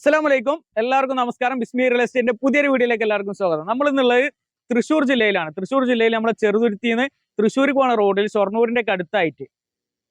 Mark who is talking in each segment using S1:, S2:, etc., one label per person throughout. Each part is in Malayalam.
S1: അസ്സലാമു അലൈക്കും എല്ലാവർക്കും നമസ്കാരം. ബിസ്മി റിയൽ എസ്റ്റേറ്റിന്റെ പുതിയൊരു വീഡിയോയിലേക്ക് എല്ലാവർക്കും സ്വാഗതം. നമ്മൾ ഇന്നുള്ളത് തൃശ്ശൂർ ജില്ലയിലാണ്. തൃശ്ശൂർ ജില്ലയിൽ നമ്മളെ ചെറുതുരുത്തി നിന്ന് തൃശ്ശൂർ പോണ റോഡിൽ ഷൊർണൂരിന്റെ അടുത്തായിട്ട്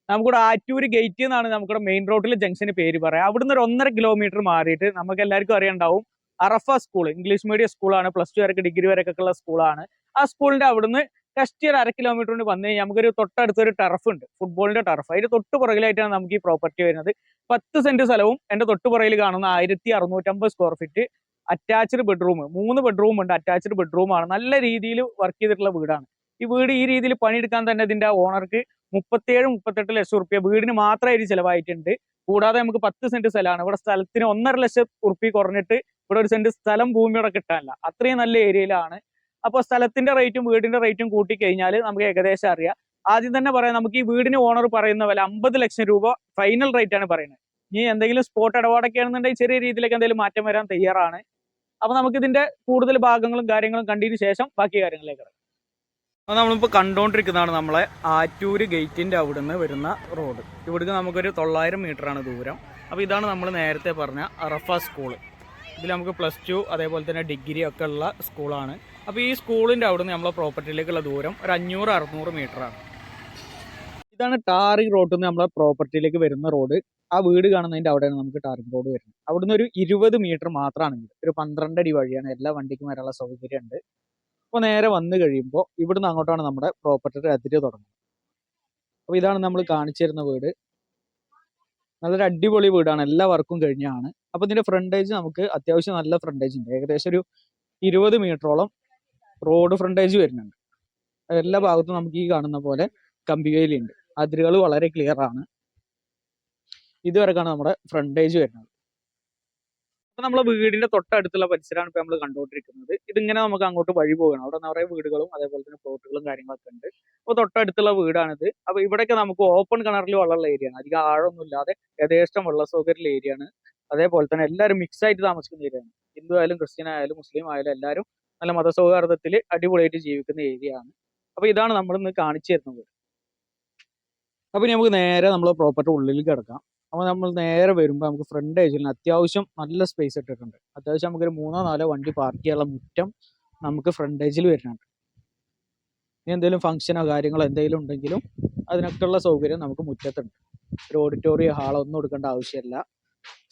S1: നമുക്കിവിടെ ആറ്റൂര് ഗേറ്റ് എന്നാണ് നമുക്കിവിടെ മെയിൻ റോഡിലെ ജംഗ്ഷന് പേര് പറയാം. അവിടുന്ന് ഒരു ഒന്നര കിലോമീറ്റർ മാറിയിട്ട് നമുക്ക് എല്ലാവർക്കും അറിയണ്ടാവും. അറഫ സ്കൂൾ ഇംഗ്ലീഷ് മീഡിയം സ്കൂളാണ് പ്ലസ് ടു വരെ ഡിഗ്രി വരെയൊക്കെ ഉള്ള സ്കൂളാണ് ആ സ്കൂളിന്റെ അവിടുന്ന് കഷ്ടി ഒരു അര കിലോമീറ്റർ കൊണ്ട് വന്നു കഴിഞ്ഞാൽ നമുക്കൊരു തൊട്ടടുത്തൊരു ടർഫ് ഉണ്ട്. ഫുട്ബോളിന്റെ ടർഫ് അതിന്റെ തൊട്ട് പുറകിലായിട്ടാണ് നമുക്ക് ഈ പ്രോപ്പർട്ടി വരുന്നത്. പത്ത് സെന്റ് സ്ഥലവും എന്റെ തൊട്ട് പുറകിൽ കാണുന്ന ആയിരത്തി അറുന്നൂറ്റമ്പത് സ്ക്വയർ ഫീറ്റ് അറ്റാച്ച്ഡ് ബെഡ്റൂം മൂന്ന് ബെഡ്റൂം ഉണ്ട് അറ്റാച്ച്ഡ് ബെഡ്റൂം ആണ്. നല്ല രീതിയിൽ വർക്ക് ചെയ്തിട്ടുള്ള വീടാണ്. ഈ വീട് ഈ രീതിയിൽ പണിയെടുക്കാൻ തന്നെ ഇതിന്റെ ഓണർക്ക് മുപ്പത്തിയേഴ് മുപ്പത്തെട്ട് ലക്ഷം റുപ്യ വീടിന് മാത്രമായിട്ട് ചിലവായിട്ടുണ്ട്. കൂടാതെ നമുക്ക് പത്ത് സെന്റ് സ്ഥലമാണ്. ഇവിടെ സ്ഥലത്തിന് ഒന്നര ലക്ഷം ഉറുപ്പി കുറഞ്ഞിട്ട് ഇവിടെ ഒരു സെന്റ് സ്ഥലം ഭൂമിയോടെ കിട്ടാനില്ല. അത്രയും നല്ല ഏരിയയിലാണ് അപ്പോൾ സ്ഥലത്തിന്റെ റേറ്റും വീടിന്റെ റേറ്റും കൂട്ടി കഴിഞ്ഞാൽ നമുക്ക് ഏകദേശം അറിയാം. ആദ്യം തന്നെ പറയാം നമുക്ക് ഈ വീടിന് ഓണർ പറയുന്ന വില അമ്പത് ലക്ഷം രൂപ ഫൈനൽ റേറ്റ് ആണ് പറയുന്നത്. ഇനി എന്തെങ്കിലും സ്പോട്ട് ഇടപാടൊക്കെ ആണെന്നുണ്ടെങ്കിൽ ചെറിയ രീതിയിലേക്ക് എന്തെങ്കിലും മാറ്റം വരാൻ തയ്യാറാണ്. അപ്പൊ നമുക്ക് ഇതിന്റെ കൂടുതൽ ഭാഗങ്ങളും കാര്യങ്ങളും കണ്ടതിന് ശേഷം ബാക്കി കാര്യങ്ങളിലേക്ക് ഇറങ്ങാം. അപ്പോൾ നമ്മളിപ്പോൾ കണ്ടുകൊണ്ടിരിക്കുന്നതാണ് നമ്മളെ ആറ്റൂര് ഗേറ്റിന്റെ നിന്ന് വരുന്ന റോഡ്. ഇവിടുന്ന് നമുക്കൊരു തൊള്ളായിരം മീറ്റർ ആണ് ദൂരം. അപ്പോൾ ഇതാണ് നമ്മൾ നേരത്തെ പറഞ്ഞ അറഫ സ്കൂൾ ഇതിൽ നമുക്ക് പ്ലസ് ടു അതേപോലെ തന്നെ ഡിഗ്രി ഒക്കെ ഉള്ള സ്കൂളാണ് അപ്പോൾ ഈ സ്കൂളിന്റെ നിന്ന് നമ്മളെ പ്രോപ്പർട്ടിയിലേക്കുള്ള ദൂരം ഒരു അഞ്ഞൂറ് അറുന്നൂറ് മീറ്ററാണ് ഇതാണ് ടാറിംഗ് റോഡിൽ നിന്ന് നമ്മളെ പ്രോപ്പർട്ടിയിലേക്ക് വരുന്ന റോഡ്. ആ വീട് കാണുന്നതിന്റെ അവിടെയാണ് നമുക്ക് ടാറിംഗ് റോഡ് വരുന്നത്. അവിടുന്ന് ഒരു ഇരുപത് മീറ്റർ മാത്രമാണ് ഒരു പന്ത്രണ്ട് അടി വഴിയാണ് എല്ലാ വണ്ടിക്കും വരാനുള്ള സൗകര്യമുണ്ട്. അപ്പോൾ നേരെ വന്നു കഴിയുമ്പോൾ ഇവിടുന്ന് അങ്ങോട്ടാണ് നമ്മുടെ പ്രോപ്പർട്ടിയുടെ അതിര് തുടങ്ങുന്നത്. അപ്പോൾ ഇതാണ് നമ്മൾ കാണിച്ചു തരുന്ന വീട്. നല്ലൊരു അടിപൊളി വീടാണ്. എല്ലാ വർക്കും കഴിഞ്ഞാണ്. അപ്പോൾ ഇതിന്റെ ഫ്രണ്ടേജ് നമുക്ക് അത്യാവശ്യം നല്ല ഫ്രണ്ടേജ് ഉണ്ട്. ഏകദേശം ഒരു ഇരുപത് മീറ്ററോളം റോഡ് ഫ്രണ്ടേജ് വരുന്നുണ്ട്. എല്ലാ ഭാഗത്തും നമുക്ക് ഈ കാണുന്ന പോലെ കമ്പിവേലിയുണ്ട് അതിരുകൾ വളരെ ക്ലിയർ ആണ്. ഇതുവരെക്കാണ് നമ്മുടെ ഫ്രണ്ടേജ് വരുന്നത്. അപ്പൊ നമ്മളെ വീടിന്റെ തൊട്ടടുത്തുള്ള പരിസരമാണ് ഇപ്പൊ നമ്മൾ കണ്ടുകൊണ്ടിരിക്കുന്നത്. ഇതിങ്ങനെ നമുക്ക് അങ്ങോട്ട് വഴി പോകണം അവിടെ നിറയെ വീടുകളും അതേപോലെ തന്നെ പ്ലോട്ടുകളും കാര്യങ്ങളൊക്കെ ഉണ്ട്. അപ്പൊ തൊട്ടടുത്തുള്ള വീടാണിത്. അപ്പൊ ഇവിടെയൊക്കെ നമുക്ക് ഓപ്പൺ കിണറിൽ വെള്ളമുള്ള ഏരിയ ആണ്. അധികം ആഴമൊന്നും ഇല്ലാതെ യഥേഷ്ടം വെള്ള സൗകര്യമുള്ള ഏരിയ ആണ്. അതേപോലെ തന്നെ എല്ലാവരും മിക്സ് ആയിട്ട് താമസിക്കുന്ന ഏരിയ ആണ്. ഹിന്ദു ആയാലും ക്രിസ്ത്യൻ ആയാലും മുസ്ലിം ആയാലും എല്ലാവരും നല്ല മതസൗഹാർദ്ദത്തിൽ അടിപൊളിയായിട്ട് ജീവിക്കുന്ന ഏരിയ അപ്പോൾ അപ്പൊ ഇതാണ് നമ്മൾ ഇന്ന് കാണിച്ചു തരുന്നത്. അപ്പൊ ഇനി നമുക്ക് നേരെ നമ്മളെ പ്രോപ്പർട്ടി ഉള്ളിൽ കിടക്കാം. അപ്പോൾ നമ്മൾ നേരെ വരുമ്പോൾ നമുക്ക് ഫ്രണ്ട് ഏജിൽ അത്യാവശ്യം നല്ല സ്പേസ് ഇട്ടിട്ടുണ്ട്. അത്യാവശ്യം നമുക്കൊരു മൂന്നോ നാലോ വണ്ടി പാർക്ക് ചെയ്യാനുള്ള മുറ്റം നമുക്ക് ഫ്രണ്ട് ഏജിൽ വരുന്നുണ്ട്. ഇനി എന്തെങ്കിലും ഫംഗ്ഷനോ കാര്യങ്ങളോ എന്തെങ്കിലും ഉണ്ടെങ്കിലും അതിനൊക്കെയുള്ള സൗകര്യം നമുക്ക് മുറ്റത്തുണ്ട്. ഒരു ഓഡിറ്റോറിയം ഹാളോ ഒന്നും എടുക്കേണ്ട ആവശ്യമില്ല.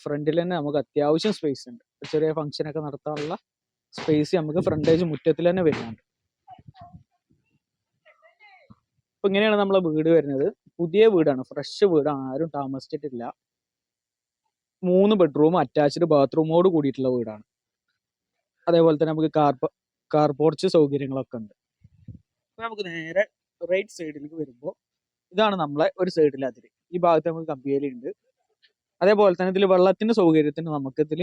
S1: ഫ്രണ്ടിൽ തന്നെ നമുക്ക് അത്യാവശ്യം സ്പേസ് ഉണ്ട്. ചെറിയ ഫംഗ്ഷനൊക്കെ നടത്താനുള്ള സ്പേസ് നമുക്ക് ഫ്രണ്ടേജ് മുറ്റത്തിൽ തന്നെ വരുന്നുണ്ട്. അപ്പൊ ഇങ്ങനെയാണ് നമ്മളെ വീട് വരുന്നത്. പുതിയ വീടാണ്. ഫ്രഷ് വീടാണ് ആരും താമസിച്ചിട്ടില്ല. മൂന്ന് ബെഡ്റൂം അറ്റാച്ച്ഡ് ബാത്റൂമോട് കൂടിയിട്ടുള്ള വീടാണ്. അതേപോലെ തന്നെ നമുക്ക് കാർ കാർ പോർച്ച് സൗകര്യങ്ങളൊക്കെ ഉണ്ട്. അപ്പൊ നമുക്ക് നേരെ റൈറ്റ് സൈഡിലേക്ക് വരുമ്പോൾ ഇതാണ് നമ്മളെ ഒരു സൈഡിൽ അതിര് ഈ ഭാഗത്ത് നമുക്ക് കമ്പിയേലി ഉണ്ട്. അതേപോലെ തന്നെ ഇതിൽ വെള്ളത്തിന്റെ സൗകര്യത്തിന് നമുക്ക് ഇതിൽ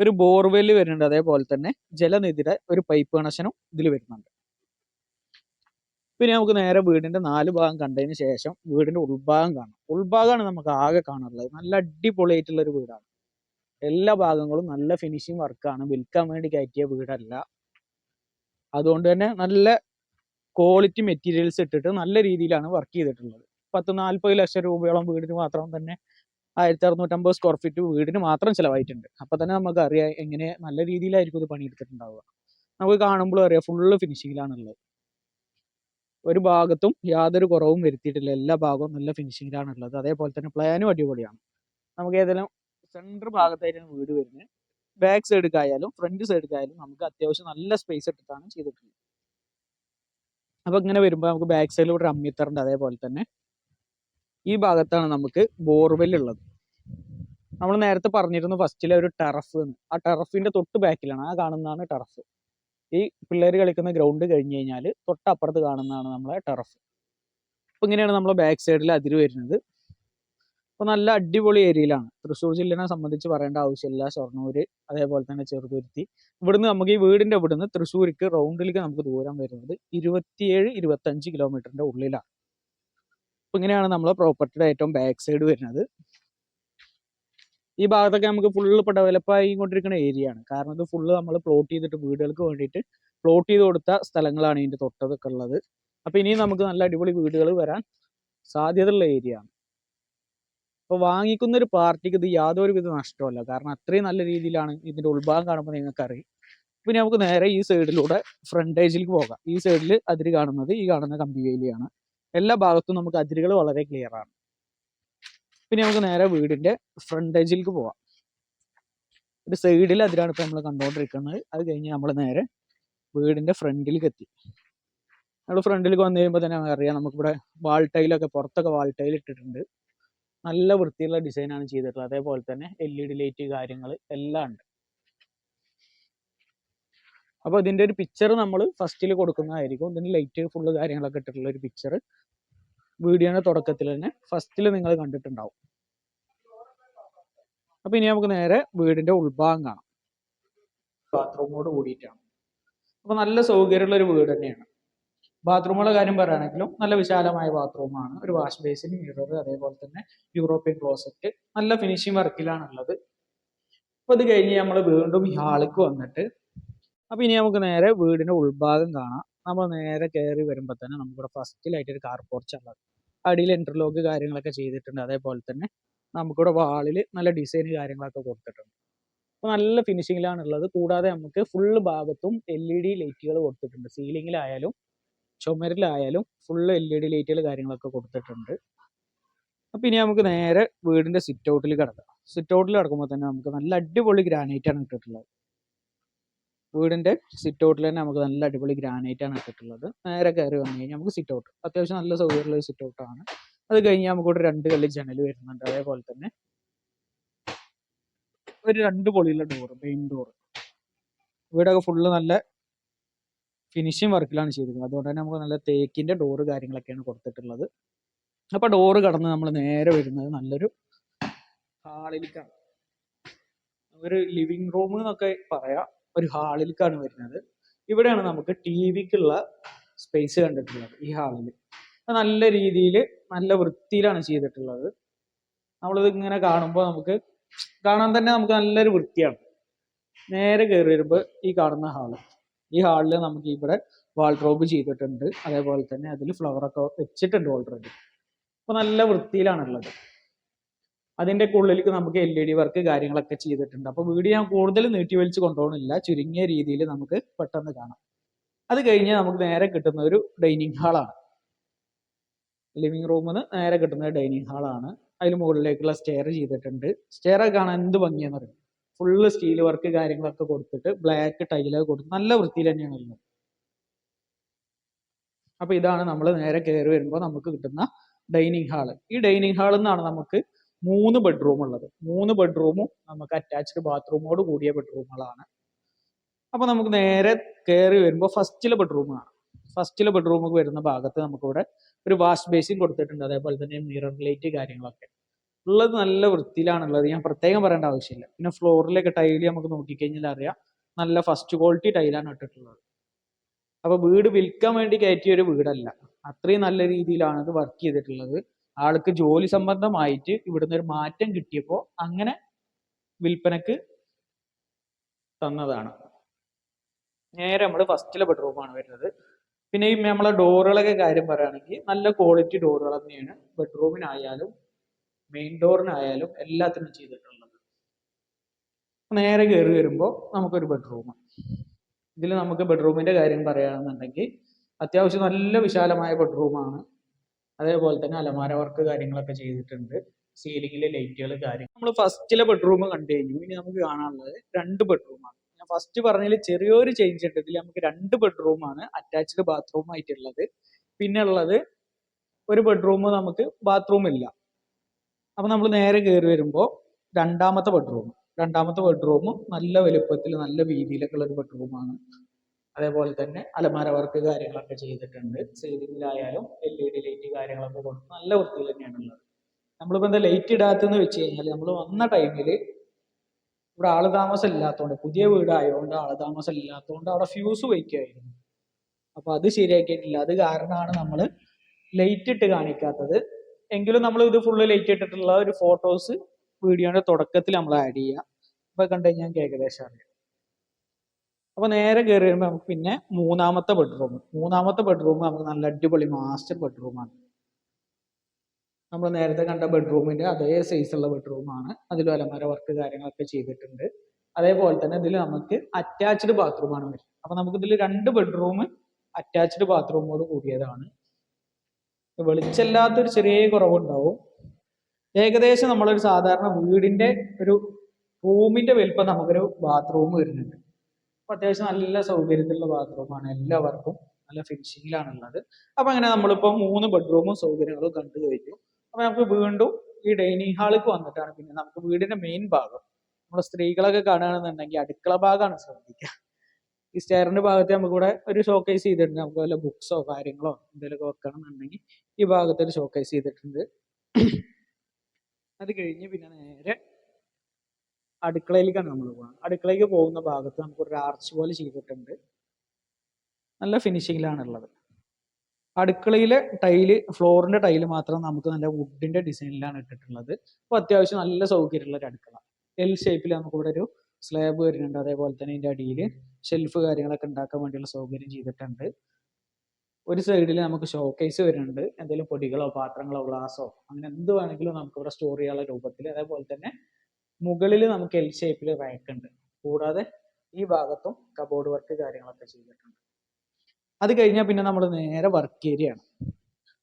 S1: ഒരു ബോർവെൽ വരുന്നുണ്ട് അതേപോലെ തന്നെ ജലനിധിയുടെ ഒരു പൈപ്പ് കണക്ഷനും ഇതിൽ വരുന്നുണ്ട്. പിന്നെ നമുക്ക് നേരെ വീടിന്റെ നാല് ഭാഗം കണ്ടതിന് ശേഷം വീടിന്റെ ഉൾഭാഗം കാണാം. ഉൾഭാഗമാണ് നമുക്ക് ആകെ കാണാറുള്ളത് നല്ല അടിപൊളിയായിട്ടുള്ള ഒരു വീടാണ്. എല്ലാ ഭാഗങ്ങളും നല്ല ഫിനിഷിങ് വർക്കാണ് വിൽക്കാൻ വേണ്ടി കയറ്റിയ വീടല്ല. അതുകൊണ്ട് തന്നെ നല്ല ക്വാളിറ്റി മെറ്റീരിയൽസ് ഇട്ടിട്ട് നല്ല രീതിയിലാണ് വർക്ക് ചെയ്തിട്ടുള്ളത്. പത്ത് നാൽപ്പത് ലക്ഷം രൂപയോളം വീടിന് മാത്രം തന്നെ ആയിരത്തി അറുന്നൂറ്റമ്പത് സ്ക്വയർ ഫീറ്റ് വീടിന് മാത്രം ചിലവായിട്ടുണ്ട്. അപ്പൊ തന്നെ നമുക്ക് അറിയാം എങ്ങനെ നല്ല രീതിയിലായിരിക്കും ഇത് പണിയെടുത്തിട്ടുണ്ടാവുക. നമുക്ക് കാണുമ്പോഴും അറിയാം ഫുള്ള് ഫിനിഷിങ്ങിലാണുള്ളത് ഒരു ഭാഗത്തും യാതൊരു കുറവും വരുത്തിയിട്ടില്ല. എല്ലാ ഭാഗവും നല്ല ഫിനിഷിങ്ങിലാണുള്ളത് അതേപോലെ തന്നെ പ്ലാനും അടിപൊളിയാണ്. നമുക്ക് ഏതെങ്കിലും സെന്റർ ഭാഗത്തായിട്ടാണ് വീട് വരുന്നത്. ബാക്ക് സൈഡിലേക്കായാലും ഫ്രണ്ട് സൈഡിലേക്കായാലും നമുക്ക് അത്യാവശ്യം നല്ല സ്പേസ് ഇട്ടിട്ടാണ് ചെയ്തിട്ടുള്ളത്. അപ്പൊ ഇങ്ങനെ വരുമ്പോൾ നമുക്ക് ബാക്ക് സൈഡിൽ ഒരു അതേപോലെ തന്നെ. ഈ ഭാഗത്താണ് നമുക്ക് ബോർവെൽ ഉള്ളത്. നമ്മൾ നേരത്തെ പറഞ്ഞിരുന്നു ഫസ്റ്റിലെ ഒരു ടെറഫ് എന്ന്. ആ ടെറഫിന്റെ തൊട്ട് ബാക്കിലാണ് ആ കാണുന്നതാണ് ടെറഫ്. ഈ പിള്ളേർ കളിക്കുന്ന ഗ്രൗണ്ട് കഴിഞ്ഞ് കഴിഞ്ഞാൽ തൊട്ടപ്പുറത്ത് കാണുന്നതാണ് നമ്മളെ ടെറഫ്. അപ്പൊ ഇങ്ങനെയാണ് നമ്മളെ ബാക്ക് സൈഡിൽ അതിര് വരുന്നത്. അപ്പൊ നല്ല അടിപൊളി ഏരിയയിലാണ് തൃശ്ശൂർ ജില്ലനെ സംബന്ധിച്ച് പറയേണ്ട ആവശ്യമില്ല. ഷൊർണൂര് അതേപോലെ തന്നെ ചെറുതുരുത്തി. ഇവിടുന്ന് നമുക്ക് ഈ വീടിന്റെ ഇവിടുന്ന് തൃശ്ശൂർക്ക് റൗണ്ടിലേക്ക് നമുക്ക് ദൂരം വരുന്നത് ഇരുപത്തിയേഴ് ഇരുപത്തഞ്ച് കിലോമീറ്ററിന്റെ ഉള്ളിലാണ്. അപ്പൊ ഇങ്ങനെയാണ് നമ്മളെ പ്രോപ്പർട്ടിയുടെ ഏറ്റവും ബാക്ക് സൈഡ് വരുന്നത്. ഈ ഭാഗത്തൊക്കെ നമുക്ക് ഫുള്ള് ഇപ്പോൾ ഡെവലപ്പ് ആയിക്കൊണ്ടിരിക്കുന്ന ഏരിയ ആണ്. കാരണം ഇത് ഫുള്ള് നമ്മൾ പ്ലോട്ട് ചെയ്തിട്ട് വീടുകൾക്ക് വേണ്ടിയിട്ട് പ്ലോട്ട് ചെയ്ത് കൊടുത്ത സ്ഥലങ്ങളാണ് ഇതിന്റെ തൊട്ടതൊക്കെ ഉള്ളത്. അപ്പൊ ഇനിയും നമുക്ക് നല്ല അടിപൊളി വീടുകൾ വരാൻ സാധ്യതയുള്ള ഏരിയ ആണ്. അപ്പോൾ വാങ്ങിക്കുന്ന ഒരു പാർട്ടിക്ക് ഇത് യാതൊരു വിധ നഷ്ടമല്ല കാരണം അത്രയും നല്ല രീതിയിലാണ് ഇതിന്റെ ഉൾഭാഗം കാണുമ്പോൾ നിങ്ങൾക്ക് അറിയും പിന്നെ നമുക്ക് നേരെ ഈ സൈഡിലൂടെ ഫ്രണ്ടേജിലേക്ക് പോകാം. ഈ സൈഡിൽ അതിര് കാണുന്നത് ഈ കാണുന്ന കമ്പി വേലിയാണ് എല്ലാ ഭാഗത്തും നമുക്ക് അതിരുകൾ വളരെ ക്ലിയർ ആണ്. പിന്നെ നമുക്ക് നേരെ വീടിന്റെ ഫ്രണ്ട് ഫ്രണ്ടേജിലേക്ക് പോവാം. ഒരു സൈഡിൽ അതിരാണ് ഇപ്പൊ നമ്മൾ കണ്ടുകൊണ്ടിരിക്കുന്നത് അത് കഴിഞ്ഞ് നമ്മൾ നേരെ വീടിന്റെ ഫ്രണ്ടിലേക്ക് എത്തി. നമ്മൾ ഫ്രണ്ടിലേക്ക് വന്നു കഴിയുമ്പോൾ തന്നെ അറിയാം നമുക്കിവിടെ വാൾ ടൈലൊക്കെ പുറത്തൊക്കെ വാൾ ടൈൽ ഇട്ടിട്ടുണ്ട്. നല്ല വൃത്തിയുള്ള ഡിസൈനാണ് ചെയ്തിട്ടുള്ളത്. അതേപോലെ തന്നെ എൽ ഇ ഡി ലൈറ്റ് കാര്യങ്ങൾ എല്ലാം ഉണ്ട്. അപ്പോൾ ഇതിന്റെ ഒരു പിക്ചർ നമ്മൾ ഫസ്റ്റിൽ കൊടുക്കുന്നതായിരിക്കും. ഇതിന് ലൈറ്റ് ഫുള്ള് കാര്യങ്ങളൊക്കെ ഇട്ടിട്ടുള്ള ഒരു പിക്ചർ വീഡിയോയുടെ തുടക്കത്തിൽ തന്നെ ഫസ്റ്റിൽ നിങ്ങൾ കണ്ടിട്ടുണ്ടാവും. അപ്പൊ ഇനി നമുക്ക് നേരെ വീടിന്റെ ഉൾഭാഗം കാണാം. ബാത്റൂമോട് കൂടിയിട്ടാണ്. അപ്പൊ നല്ല സൗകര്യമുള്ള ഒരു വീട് തന്നെയാണ്. ബാത്റൂമുകളുടെ കാര്യം പറയുകയാണെങ്കിലും നല്ല വിശാലമായ ബാത്റൂമാണ് ഒരു വാഷ് ബേസിൻ മിറർ അതേപോലെ തന്നെ യൂറോപ്യൻ ക്ലോസറ്റ് നല്ല ഫിനിഷിംഗ് വർക്കിലാണുള്ളത് അപ്പൊ ഇത് കഴിഞ്ഞ് നമ്മൾ വീണ്ടും ഹാളിക്ക് വന്നിട്ട് അപ്പൊ ഇനി നമുക്ക് നേരെ വീടിന്റെ ഉൾഭാഗം കാണാം. നമ്മൾ നേരെ കയറി വരുമ്പോൾ തന്നെ നമുക്കിവിടെ ഫസ്റ്റിലായിട്ട് ഒരു കാർ പോർച്ച് ഉള്ളത്. അടിയിൽ ഇന്റർലോക്ക് കാര്യങ്ങളൊക്കെ ചെയ്തിട്ടുണ്ട്. അതേപോലെ തന്നെ നമുക്കിവിടെ വാളിൽ നല്ല ഡിസൈൻ കാര്യങ്ങളൊക്കെ കൊടുത്തിട്ടുണ്ട്. അപ്പോൾ നല്ല ഫിനിഷിങ്ങിലാണ് ഉള്ളത്. കൂടാതെ നമുക്ക് ഫുൾ ഭാഗത്തും എൽ ഇ ഡി ലൈറ്റുകൾ കൊടുത്തിട്ടുണ്ട്. സീലിങ്ങിലായാലും ചുമരിലായാലും ഫുള്ള് എൽ ഇ ഡി ലൈറ്റുകൾ കാര്യങ്ങളൊക്കെ കൊടുത്തിട്ടുണ്ട്. അപ്പം ഇനി നമുക്ക് നേരെ വീടിന്റെ സിറ്റ് ഔട്ടിൽ കിടക്കാം. സിറ്റ് ഔട്ടിൽ കിടക്കുമ്പോൾ തന്നെ നമുക്ക് നല്ല അടിപൊളി ഗ്രാനൈറ്റ് ആണ് വീടിന്റെ സിറ്റ് ഔട്ടിൽ തന്നെ നമുക്ക് നല്ല അടിപൊളി ഗ്രാനൈറ്റ് ആണ് ഇട്ടിട്ടുള്ളത്. നേരെ കയറി വന്നു കഴിഞ്ഞാൽ നമുക്ക് സിറ്റ് ഔട്ട് അത്യാവശ്യം നല്ല സൗകര്യമുള്ള സിറ്റ് ഔട്ട് ആണ്. അത് കഴിഞ്ഞ് നമുക്കിവിടെ രണ്ട് കല്ല് ജനൽ വരുന്നുണ്ട്. അതേപോലെ തന്നെ ഒരു രണ്ട് പൊളിയുള്ള ഡോറ് മെയിൻ ഡോറ് വീടൊക്കെ ഫുള്ള് നല്ല ഫിനിഷിങ് വർക്കിലാണ് ചെയ്തിരിക്കുന്നത്. അതുകൊണ്ട് തന്നെ നമുക്ക് നല്ല തേക്കിന്റെ ഡോറ് കാര്യങ്ങളൊക്കെയാണ് കൊടുത്തിട്ടുള്ളത്. അപ്പൊ ഡോറ് കടന്ന് നമ്മൾ നേരെ വരുന്നത് നല്ലൊരു ഹാളിലേക്കാണ്. ഒരു ലിവിങ് റൂം എന്നൊക്കെ പറയാം. ഒരു ഹാളിലേക്കാണ് വരുന്നത്. ഇവിടെയാണ് നമുക്ക് ടി വിക്കുള്ള സ്പേസ് കണ്ടിട്ടുള്ളത് ഈ ഹാളിൽ. നല്ല രീതിയിൽ നല്ല വൃത്തിയിലാണ് ചെയ്തിട്ടുള്ളത്. നമ്മളിത് ഇങ്ങനെ കാണുമ്പോൾ നമുക്ക് കാണാൻ തന്നെ നമുക്ക് നല്ലൊരു വൃത്തിയാണ്. നേരെ കയറി വരുമ്പോൾ ഈ കാണുന്ന ഹാൾ. ഈ ഹാളിൽ നമുക്ക് ഇവിടെ വാൾഡ്രോബ് ചെയ്തിട്ടുണ്ട്. അതേപോലെ തന്നെ അതിൽ ഫ്ലവർ ഒക്കെ വെച്ചിട്ടുണ്ട് ഓൾറെഡി അപ്പോൾ നല്ല വൃത്തിയിലാണുള്ളത്. അതിന്റെ ഉള്ളിലേക്ക് നമുക്ക് എൽ ഇ ഡി വർക്ക് കാര്യങ്ങളൊക്കെ ചെയ്തിട്ടുണ്ട്. അപ്പോൾ വീഡിയോ ഞാൻ കൂടുതൽ നീട്ടി വലിച്ച് കൊണ്ടുപോകണില്ല ചുരുങ്ങിയ രീതിയിൽ നമുക്ക് പെട്ടെന്ന് കാണാം. അത് കഴിഞ്ഞ് നമുക്ക് നേരെ കിട്ടുന്ന ഒരു ഡൈനിങ് ഹാളാണ് ലിവിംഗ് റൂമിൽ നിന്ന് നേരെ കിട്ടുന്ന ഡൈനിങ് ഹാളാണ് അതിൽ മുകളിലേക്കുള്ള സ്റ്റെയർ ചെയ്തിട്ടുണ്ട്. സ്റ്റെയർ കാണാൻ എന്ത് ഭംഗിയാന്ന് പറയും ഫുള്ള് സ്റ്റീൽ വർക്ക് കാര്യങ്ങളൊക്കെ കൊടുത്തിട്ട് ബ്ലാക്ക് ടൈലൊക്കെ കൊടുത്ത് നല്ല വൃത്തിയിൽ തന്നെയാണ് ഉള്ളത്. അപ്പൊ ഇതാണ് നമ്മൾ നേരെ കയറി വരുമ്പോൾ നമുക്ക് കിട്ടുന്ന ഡൈനിങ് ഹാൾ ഈ ഡൈനിങ് ഹാളിൽ നിന്നാണ് നമുക്ക് മൂന്ന് ബെഡ്റൂം ഉള്ളത്. മൂന്ന് ബെഡ്റൂമും നമുക്ക് അറ്റാച്ച്ഡ് ബാത്റൂമോട് കൂടിയ ബെഡ്റൂമുകളാണ് അപ്പോൾ നമുക്ക് നേരെ കയറി വരുമ്പോൾ ഫസ്റ്റിലെ ബെഡ്റൂം കാണാം. ഫസ്റ്റിലെ ബെഡ്റൂമിൽ വരുന്ന ഭാഗത്ത് നമുക്കിവിടെ ഒരു വാഷ് ബേസിൻ കൊടുത്തിട്ടുണ്ട്. അതേപോലെ തന്നെ മിറർ ലൈറ്റ് കാര്യങ്ങളൊക്കെ. ഉള്ളത് നല്ല വൃത്തിയിലാണുള്ളത്. ഞാൻ പ്രത്യേകം പറയേണ്ട ആവശ്യമില്ല. പിന്നെ ഫ്ലോറിലൊക്കെ ടൈൽ നമുക്ക് നോക്കിക്കഴിഞ്ഞാൽ അറിയാം. നല്ല ഫസ്റ്റ് ക്വാളിറ്റി ടൈലാണ് ഇട്ടിട്ടുള്ളത്. അപ്പോൾ വീട് വിൽക്കാൻ വേണ്ടി കയറ്റിയ ഒരു വീടല്ല. അത്രയും നല്ല രീതിയിലാണ് ഇത് വർക്ക് ചെയ്തിട്ടുള്ളത്. ആൾക്ക് ജോലി സംബന്ധമായിട്ട് ഇവിടുന്ന് ഒരു മാറ്റം കിട്ടിയപ്പോൾ അങ്ങനെ വിൽപ്പനക്ക് തന്നതാണ്. നേരെ നമ്മൾ ഫസ്റ്റിലെ ബെഡ്റൂമാണ് വരുന്നത്. പിന്നെ ഈ നമ്മളെ ഡോറുകളൊക്കെ കാര്യം പറയുകയാണെങ്കിൽ നല്ല ക്വാളിറ്റി ഡോറുകൾ തന്നെയാണ് ബെഡ്റൂമിനായാലും മെയിൻ ഡോറിനായാലും എല്ലാത്തിനും ചെയ്തിട്ടുള്ളത്. നേരെ കയറി വരുമ്പോൾ നമുക്കൊരു ബെഡ്റൂം ഇതിൽ നമുക്ക് ബെഡ്റൂമിന്റെ കാര്യം പറയുകയാണെന്നുണ്ടെങ്കിൽ അത്യാവശ്യം നല്ല വിശാലമായ ബെഡ്റൂമാണ് അതേപോലെ തന്നെ അലമാര വർക്ക് കാര്യങ്ങളൊക്കെ ചെയ്തിട്ടുണ്ട്. സീലിംഗിലെ ലൈറ്റുകൾ കാര്യങ്ങൾ നമ്മൾ ഫസ്റ്റിലെ ബെഡ്റൂം കണ്ടു കഴിഞ്ഞു. ഇനി നമുക്ക് കാണാനുള്ളത് രണ്ട് ബെഡ്റൂമാണ് ഞാൻ ഫസ്റ്റ് പറഞ്ഞതിൽ ചെറിയൊരു ചേഞ്ച് ഉണ്ട്. ഇതിൽ നമുക്ക് രണ്ട് ബെഡ്റൂമാണ് അറ്റാച്ച്ഡ് ബാത്റൂം ആയിട്ടുള്ളത്. പിന്നെ ഉള്ളത് ഒരു ബെഡ്റൂം നമുക്ക് ബാത്റൂം ഇല്ല. അപ്പൊ നമ്മൾ നേരെ കയറി വരുമ്പോൾ രണ്ടാമത്തെ ബെഡ്റൂം രണ്ടാമത്തെ ബെഡ്റൂം നല്ല വലുപ്പത്തിൽ നല്ല വീതിയിലൊക്കെ ഉള്ള ഒരു ബെഡ്റൂമാണ് അതേപോലെ തന്നെ അലമാര വർക്ക് കാര്യങ്ങളൊക്കെ ചെയ്തിട്ടുണ്ട്. സീലിംഗിലായാലും എൽ ഇ ഡി ലൈറ്റ് കാര്യങ്ങളൊക്കെ കൊടുത്ത് നല്ല വൃത്തിയിൽ തന്നെയാണ് ഉള്ളത്. നമ്മളിപ്പോൾ എന്താ ലൈറ്റ് ഇടാത്തെന്ന് വെച്ച് കഴിഞ്ഞാൽ നമ്മൾ വന്ന ടൈമിൽ ഇവിടെ ആൾ താമസം ഇല്ലാത്തതുകൊണ്ട് പുതിയ വീടായതുകൊണ്ട് ആൾ താമസം ഇല്ലാത്തതുകൊണ്ട് അവിടെ ഫ്യൂസ് വയ്ക്കുമായിരുന്നു അപ്പോൾ അത് ശരിയാക്കിയിട്ടില്ല. അത് കാരണമാണ് നമ്മൾ ലൈറ്റ് ഇട്ട് കാണിക്കാത്തത്. എങ്കിലും നമ്മൾ ഇത് ഫുള്ള് ലൈറ്റ് ഇട്ടിട്ടുള്ള ഒരു ഫോട്ടോസ് വീഡിയോയുടെ തുടക്കത്തിൽ നമ്മൾ ആഡ് ചെയ്യുക അപ്പൊ കണ്ടു കഴിഞ്ഞാൽ ഏകദേശം അറിയാം. അപ്പൊ നേരെ കയറി വരുമ്പോൾ നമുക്ക് പിന്നെ മൂന്നാമത്തെ ബെഡ്റൂം മൂന്നാമത്തെ ബെഡ്റൂം നമുക്ക് നല്ല അടിപൊളി മാസ്റ്റർ ബെഡ്റൂമാണ് നമ്മൾ നേരത്തെ കണ്ട ബെഡ്റൂമിന്റെ അതേ സൈസുള്ള ബെഡ്റൂമാണ് അതിൽ അലമാര വർക്ക് കാര്യങ്ങളൊക്കെ ചെയ്തിട്ടുണ്ട്. അതേപോലെ തന്നെ ഇതിൽ നമുക്ക് അറ്റാച്ച്ഡ് ബാത്റൂമാണ് വരുന്നത്. അപ്പൊ നമുക്ക് ഇതിൽ രണ്ട് ബെഡ്റൂം അറ്റാച്ച്ഡ് ബാത്റൂമോട് കൂടിയതാണ്. വെളിച്ചമില്ലാത്തൊരു ചെറിയ കുറവുണ്ടാവും. ഏകദേശം നമ്മളൊരു സാധാരണ വീടിന്റെ ഒരു റൂമിന്റെ വലിപ്പം നമുക്കൊരു ബാത്റൂം വരുന്നുണ്ട്. അപ്പൊ അത്യാവശ്യം നല്ല സൗകര്യത്തിലുള്ള ബാത്റൂമാണ് എല്ലാവർക്കും നല്ല ഫിനിഷിങ്ങിലാണുള്ളത്. അപ്പൊ അങ്ങനെ നമ്മളിപ്പോ മൂന്ന് ബെഡ്റൂമും സൗകര്യങ്ങളും കണ്ടു കഴിഞ്ഞു. അപ്പൊ നമുക്ക് വീണ്ടും ഈ ഡൈനിങ് ഹാളിലേക്ക് വന്നിട്ടാണ് പിന്നെ നമുക്ക് വീടിന്റെ മെയിൻ ഭാഗം. നമ്മുടെ സ്ത്രീകളൊക്കെ കാണുകയാണെന്നുണ്ടെങ്കിൽ അടുക്കള ഭാഗമാണ് ശ്രദ്ധിക്കുക. ഈ സ്റ്റെയറിന്റെ ഭാഗത്ത് നമുക്ക് ഇവിടെ ഒരു ഷോക്കേസ് ചെയ്തിട്ടുണ്ട്. നമുക്ക് വല്ല ബുക്സോ കാര്യങ്ങളോ എന്തെങ്കിലുമൊക്കെ വെക്കണം എന്നുണ്ടെങ്കിൽ ഈ ഭാഗത്ത് ഒരു ഷോക്കേസ് ചെയ്തിട്ടുണ്ട്. അത് കഴിഞ്ഞ് പിന്നെ നേരെ അടുക്കളയിലേക്കാണ് നമ്മൾ പോകുന്നത് അടുക്കളയ്ക്ക് പോകുന്ന ഭാഗത്ത് നമുക്കൊരു ആർച്ച് പോലെ ചെയ്തിട്ടുണ്ട്. നല്ല ഫിനിഷിങ്ങിലാണ് ഉള്ളത്. അടുക്കളയിലെ ടൈൽ ഫ്ലോറിന്റെ ടൈൽ മാത്രം നമുക്ക് നല്ല വുഡിന്റെ ഡിസൈനിലാണ് ഇട്ടിട്ടുള്ളത്. അപ്പോൾ അത്യാവശ്യം നല്ല സൗകര്യമുള്ള ഒരു അടുക്കള. എൽ ഷേപ്പിൽ നമുക്ക് ഇവിടെ ഒരു സ്ലാബ് വരുന്നുണ്ട്. അതേപോലെ തന്നെ ഇതിന്റെ അടിയിൽ ഷെൽഫ് കാര്യങ്ങളൊക്കെ ഉണ്ടാക്കാൻ വേണ്ടിയുള്ള സൗകര്യം ചെയ്തിട്ടുണ്ട്. ഒരു സൈഡിൽ നമുക്ക് ഷോക്കേസ് വരുന്നുണ്ട്. എന്തെങ്കിലും പൊടികളോ പാത്രങ്ങളോ ഗ്ലാസോ അങ്ങനെ എന്ത് വേണമെങ്കിലും നമുക്ക് ഇവിടെ സ്റ്റോർ ചെയ്യാനുള്ള രൂപത്തിൽ അതേപോലെ തന്നെ മുകളിൽ നമുക്ക് എൽ ഷേപ്പിൽ റാക്ക് ഉണ്ട്. കൂടാതെ ഈ ഭാഗത്തും കബോർഡ് വർക്ക് കാര്യങ്ങളൊക്കെ ചെയ്തിട്ടുണ്ട്. അത് കഴിഞ്ഞാൽ പിന്നെ നമ്മൾ നേരെ വർക്ക് ഏരിയ ആണ്.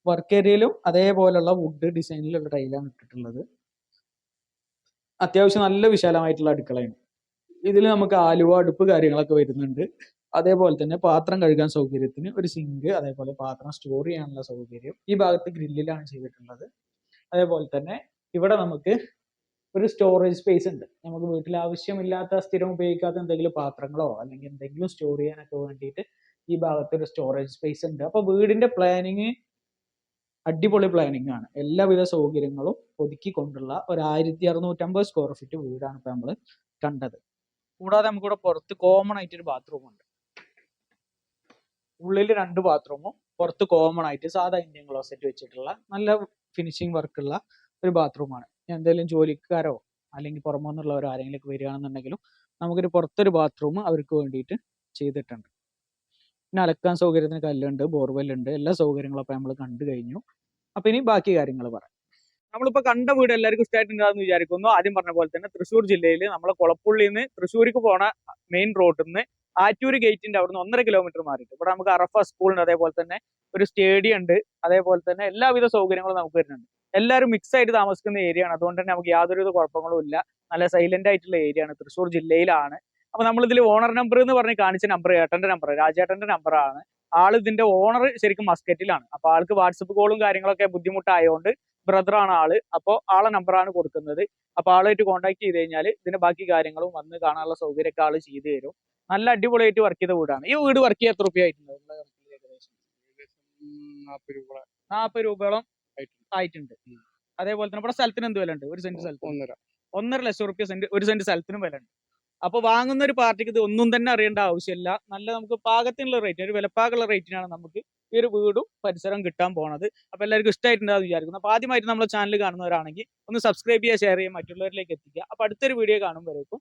S1: വർക്ക് ഏരിയയിലും അതേപോലെയുള്ള വുഡ് ഡിസൈനിലുള്ള ടൈലാണ് ഇട്ടിട്ടുള്ളത്. അത്യാവശ്യം നല്ല വിശാലമായിട്ടുള്ള അടുക്കളയാണ്. ഇതിൽ നമുക്ക് ആലുവ അടുപ്പ് കാര്യങ്ങളൊക്കെ വരുന്നുണ്ട്. അതേപോലെ തന്നെ പാത്രം കഴുകാൻ സൗകര്യത്തിന് ഒരു സിങ്ക് അതേപോലെ പാത്രം സ്റ്റോർ ചെയ്യാനുള്ള സൗകര്യം. ഈ ഭാഗത്ത് ഗ്രില്ലിലാണ് ചെയ്തിട്ടുള്ളത്. അതേപോലെ തന്നെ ഇവിടെ നമുക്ക് ഒരു സ്റ്റോറേജ് സ്പേസ് ഉണ്ട്. നമുക്ക് വീട്ടിൽ ആവശ്യമില്ലാത്ത സ്ഥിരം ഉപയോഗിക്കാത്ത എന്തെങ്കിലും പാത്രങ്ങളോ അല്ലെങ്കിൽ എന്തെങ്കിലും സ്റ്റോർ ചെയ്യാനൊക്കെ വേണ്ടിയിട്ട് ഈ ഭാഗത്ത് ഒരു സ്റ്റോറേജ് സ്പേസ് ഉണ്ട്. അപ്പോൾ വീടിന്റെ പ്ലാനിങ് അടിപൊളി പ്ലാനിങ് ആണ്. എല്ലാവിധ സൗകര്യങ്ങളും ഒതുക്കി കൊണ്ടുള്ള ഒരു ആയിരത്തി അറുന്നൂറ്റമ്പത് സ്ക്വയർ ഫീറ്റ് വീടാണ് ഇപ്പൊ നമ്മൾ കണ്ടത്. കൂടാതെ നമുക്കിവിടെ പുറത്ത് കോമൺ ആയിട്ട് ഒരു ബാത്റൂം ഉണ്ട്. ഉള്ളിൽ രണ്ട് ബാത്റൂമും പുറത്ത് കോമൺ ആയിട്ട് സാധാ ഇന്ത്യൻ ക്ലോസറ്റ് വെച്ചിട്ടുള്ള നല്ല ഫിനിഷിംഗ് വർക്കുള്ള ഒരു ബാത്റൂമാണ് എന്തെങ്കിലും ജോലിക്കാരോ അല്ലെങ്കിൽ പുറമെ നിന്നുള്ളവരോ ആരെങ്കിലും വരികയാണെന്നുണ്ടെങ്കിലും നമുക്കൊരു പുറത്തൊരു ബാത്റൂം അവർക്ക് വേണ്ടിയിട്ട് ചെയ്തിട്ടുണ്ട്. പിന്നെ അലക്കാൻ സൗകര്യത്തിന് കല്ലുണ്ട് ബോർവെൽ ഉണ്ട് എല്ലാ സൗകര്യങ്ങളും അപ്പൊ നമ്മൾ കണ്ടു കഴിഞ്ഞു. അപ്പൊ ഇനി ബാക്കി കാര്യങ്ങൾ പറയാം. നമ്മളിപ്പോ കണ്ട വീട് എല്ലാവർക്കും ഇഷ്ടമായിട്ടുണ്ടാകുന്ന വിചാരിക്കുന്നു. ആദ്യം പറഞ്ഞ പോലെ തന്നെ തൃശ്ശൂർ ജില്ലയിൽ നമ്മളെ കുളപ്പുള്ളിയിൽ നിന്ന് തൃശ്ശൂർക്ക് പോണ മെയിൻ റോഡിൽ നിന്ന് ആറ്റൂർ ഗേറ്റിന്റെ അവിടുന്ന് ഒന്നര കിലോമീറ്റർ മാറിയിട്ട്. ഇവിടെ നമുക്ക് അറഫ സ്കൂളുണ്ട് അതേപോലെ തന്നെ ഒരു സ്റ്റേഡിയം ഉണ്ട്. അതേപോലെ തന്നെ എല്ലാവിധ സൗകര്യങ്ങളും നമുക്ക് വരുന്നുണ്ട്. എല്ലാവരും മിക്സ് ആയിട്ട് താമസിക്കുന്ന ഏരിയ ആണ്. അതുകൊണ്ട് തന്നെ നമുക്ക് യാതൊരുവിധ കുഴപ്പങ്ങളും ഇല്ല. നല്ല സൈലന്റ് ആയിട്ടുള്ള ഏരിയ ആണ്. തൃശ്ശൂർ ജില്ലയിലാണ്. അപ്പൊ നമ്മൾ ഇതിൽ ഓണർ നമ്പർ എന്ന് പറഞ്ഞ് കാണിച്ച നമ്പർ ഏട്ടന്റെ നമ്പർ രാജേട്ടന്റെ നമ്പർ ആണ്. ആൾ ഇതിന്റെ ഓണർ ശരിക്കും മസ്കറ്റിലാണ്. അപ്പൊ ആൾക്ക് വാട്സപ്പ് കോളും കാര്യങ്ങളൊക്കെ ബുദ്ധിമുട്ടായതുകൊണ്ട് ബ്രദറാണ് ആൾ. അപ്പോൾ ആളെ നമ്പറാണ് കൊടുക്കുന്നത്. അപ്പൊ ആളായിട്ട് കോൺടാക്ട് ചെയ്ത് കഴിഞ്ഞാൽ ഇതിന്റെ ബാക്കി കാര്യങ്ങളും വന്ന് കാണാനുള്ള സൗകര്യമൊക്കെ ആൾ ചെയ്തു തരും. നല്ല അടിപൊളിയായിട്ട് വർക്ക് ചെയ്ത വീടാണ്. ഈ വീട് വർക്ക് ചെയ്യാൻ എത്ര ആയിട്ടുണ്ട്
S2: രൂപ
S1: നാൽപ്പത് രൂപയോളം ആയിട്ടുണ്ട്. അതേപോലെ തന്നെ ഇവിടെ സ്ഥലത്തിന് എന്ത് വില ഉണ്ട് ഒരു സെന്റ് സ്ഥലത്തിന്?
S2: ഒന്നര.
S1: ഒന്നര ലക്ഷം റുപ്യ സെന്റ് ഒരു സെന്റ് സ്ഥലത്തിനും വില ഉണ്ട് അപ്പൊ വാങ്ങുന്ന ഒരു പാർട്ടിക്ക് ഇത് ഒന്നും തന്നെ അറിയേണ്ട ആവശ്യമില്ല. നല്ല നമുക്ക് പാകത്തിനുള്ള റേറ്റ് ഒരു വിലപ്പാകുള്ള റേറ്റിനാണ് നമുക്ക് ഈ ഒരു വീടും പരിസരവും കിട്ടാൻ പോണത്. അപ്പൊ എല്ലാവർക്കും ഇഷ്ടമായിട്ടുണ്ടാവും വിചാരിക്കുന്നു. അപ്പൊ ആദ്യമായിട്ട് നമ്മളെ ചാനൽ കാണുന്നവരാണെങ്കിൽ ഒന്ന് സബ്സ്ക്രൈബ് ചെയ്യുക ഷെയർ ചെയ്യുക മറ്റുള്ളവരിലേക്ക് എത്തിക്കുക. അപ്പൊ അടുത്തൊരു വീഡിയോ കാണുമ്പോഴേക്കും